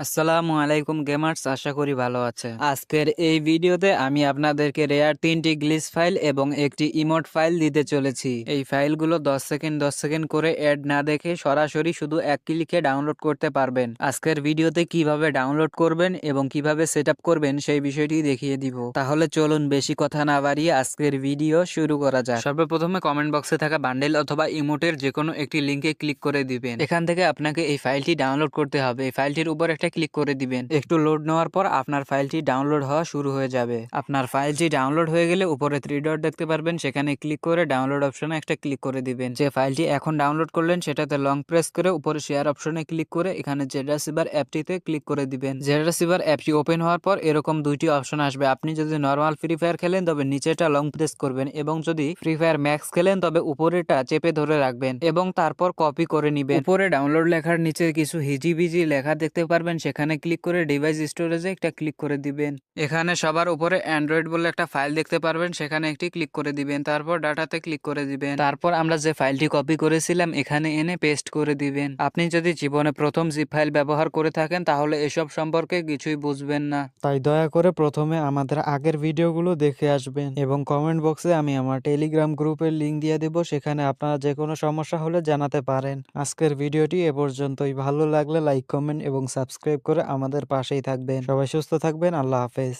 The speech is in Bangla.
আসসালামু আলাইকুম গেমার্স, আশা করি ভালো আছে আজকের এই ভিডিওতে আমি আপনাদেরকে রেয়ার তিনটি গ্লিচ ফাইল এবং একটি ইমোট ফাইল দিতে চলেছি। এই ফাইলগুলো 10 সেকেন্ড 10 সেকেন্ড করে অ্যাড না দেখে সরাসরি শুধু এক ক্লিকে ডাউনলোড করতে পারবেন। আজকের ভিডিওতে কীভাবে ডাউনলোড করবেন এবং কীভাবে সেট করবেন সেই বিষয়টি দেখিয়ে দিব। তাহলে চলুন বেশি কথা না বাড়িয়ে আজকের ভিডিও শুরু করা যাক। সর্বপ্রথমে কমেন্ট বক্সে থাকা বান্ডেল অথবা ইমোটের যে কোনো একটি লিঙ্কে ক্লিক করে দিবেন। এখান থেকে আপনাকে এই ফাইলটি ডাউনলোড করতে হবে। এই ফাইলটির উপর একটা ক্লিক করে দিবেন। একটু লোড নেওয়ার পর আপনার ফাইলটি ডাউনলোড হওয়া শুরু হয়ে যাবে। আপনার ফাইলটি ডাউনলোড হয়ে গেলে উপরে থ্রি ডট দেখতে পারবেন সেখানে ক্লিক করে ডাউনলোড অপশনে একটা ক্লিক করে দিবেন। যে ফাইলটি এখন ডাউনলোড করলেন সেটাতে লং প্রেস করে উপরে শেয়ার অপশনে ক্লিক করে এখানে জেড রিসিভার অ্যাপটিতে ক্লিক করে দিবেন। জেড রিসিভার অ্যাপটি ওপেন হওয়ার পর এরকম দুইটি অপশন আসবে। আপনি যদি নর্মাল ফ্রি ফায়ার খেলেন তবে নিচেটা লং প্রেস করবেন এবং যদি ফ্রি ফায়ার ম্যাক্স খেলেন তবে উপরেটা চেপে ধরে রাখবেন এবং তারপর কপি করে নিবেন। উপরে ডাউনলোড লেখার নিচে কিছু হিজিবিজি লেখা দেখতে পারবেন সেখানে ক্লিক করে ডিভাইস স্টোরেজে একটা ক্লিক করে দিবেন। এখানে সবার উপরে অ্যান্ড্রয়েড বলে একটা ফাইল দেখতে পারবেন, সেখানে একটি ক্লিক করে দিবেন, তারপর ডাটাতে ক্লিক করে দিবেন। তারপর আমরা যে ফাইলটি কপি করেছিলাম, এখানে এনে পেস্ট করে দিবেন। আপনি যদি জীবনে প্রথম জিপ ফাইল ব্যবহার করে থাকেন, তাহলে এসব সম্পর্কে কিছুই বুঝবেন না। তাই দয়া করে প্রথমে আমাদের আগের ভিডিওগুলো দেখে আসবেন এবং কমেন্ট বক্সে আমি আমার টেলিগ্রাম গ্রুপের লিংক দিয়ে দেব, সেখানে আপনারা যে কোনো সমস্যা হলে জানাতে পারেন। আজকের ভিডিওটি এ পর্যন্তই। ভালো লাগলে লাইক কমেন্ট এবং সাবস্ক্রাইব করে আমাদের পাশেই থাকবেন। সবাই সুস্থ থাকবেন। আল্লাহ হাফেজ।